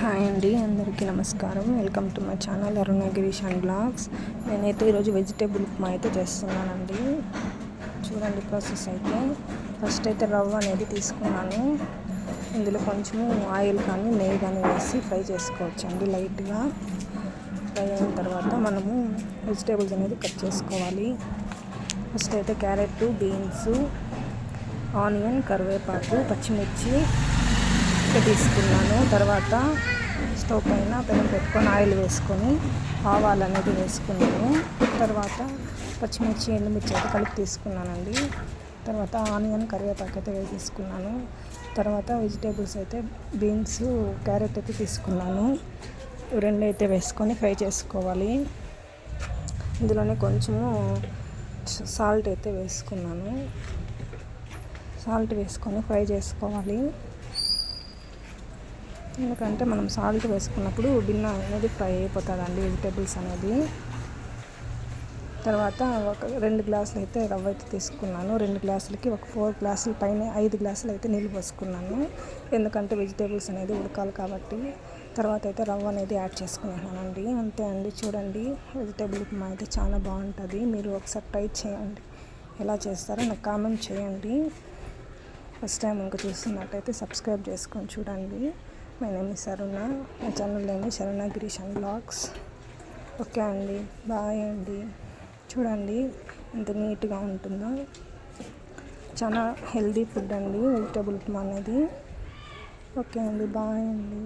Hi అండి అందరికీ నమస్కారం. Welcome to my channel Arunagirish and vlogs. నేనైతే ఈరోజు వెజిటేబుల్ ఉప్మా అయితే చేస్తున్నానండి. చూడండి ప్రాసెస్ అయితే. ఫస్ట్ అయితే రవ్వ అనేది తీసుకున్నాను. ఇందులో కొంచెము ఆయిల్ కానీ నెయ్యి కానీ వేసి ఫ్రై చేసుకోవచ్చు అండి లైట్గా. ఫ్రై అయిన తర్వాత మనము వెజిటేబుల్స్ అనేది కట్ చేసుకోవాలి. ఫస్ట్ అయితే క్యారెట్ బీన్స్ ఆనియన్ కరివేపాకు పచ్చిమిర్చి తీసుకున్నాను. తర్వాత స్టవ్ పైన పెనం పెట్టుకొని ఆయిల్ వేసుకొని ఆవాలు అనేది వేసుకున్నాను. తర్వాత పచ్చిమిర్చి ఎండుమిర్చి అయితే కలిపి తీసుకున్నానండి. తర్వాత ఆనియన్ కరివేపాకు అయితే వేసేసుకున్నాను తర్వాత వెజిటేబుల్స్ అయితే బీన్స్ క్యారెట్ అయితే తీసుకున్నాను. రెండు అయితే వేసుకొని ఫ్రై చేసుకోవాలి. ఇందులోనే కొంచెము సాల్ట్ అయితే వేసుకున్నాను. సాల్ట్ వేసుకొని ఫ్రై చేసుకోవాలి. ఎందుకంటే మనం సాల్ట్ వేసుకున్నప్పుడు బిన్న అనేది ఫ్రై అయిపోతుందండి వెజిటేబుల్స్ అనేది. తర్వాత ఒక రెండు గ్లాసులు అయితే రవ్వ అయితే తీసుకున్నాను. రెండు గ్లాసులకి ఒక ఫోర్ గ్లాసుల పైన ఐదు గ్లాసులు అయితే నీళ్ళు పోసుకున్నాను. ఎందుకంటే వెజిటేబుల్స్ అనేది ఉడకాలి కాబట్టి తర్వాత అయితే రవ్వ అనేది యాడ్ చేసుకున్నానండి అంతే అండి. చూడండి వెజిటేబుల్ ఉప్మా అయితే చాలా బాగుంటుంది. మీరు ఒకసారి ట్రై చేయండి. ఎలా చేస్తారో నాకు కామెంట్ చేయండి. ఫస్ట్ టైం ఇంకా చూస్తున్నట్టయితే సబ్స్క్రైబ్ చేసుకొని చూడండి. మై నేమ్ ఇస్ అరుణ నా ఛానల్ నేమ్ శరుణ గిరీష్ అండ్ బ్లాగ్స్ ఓకే అండి బాయ్ అండి చూడండి ఎంత నీట్గా ఉంటుందో. చాలా హెల్దీ ఫుడ్ అండి వెజిటబుల్ ఉప్మా అనేది. ఓకే అండి బాయ్ అండి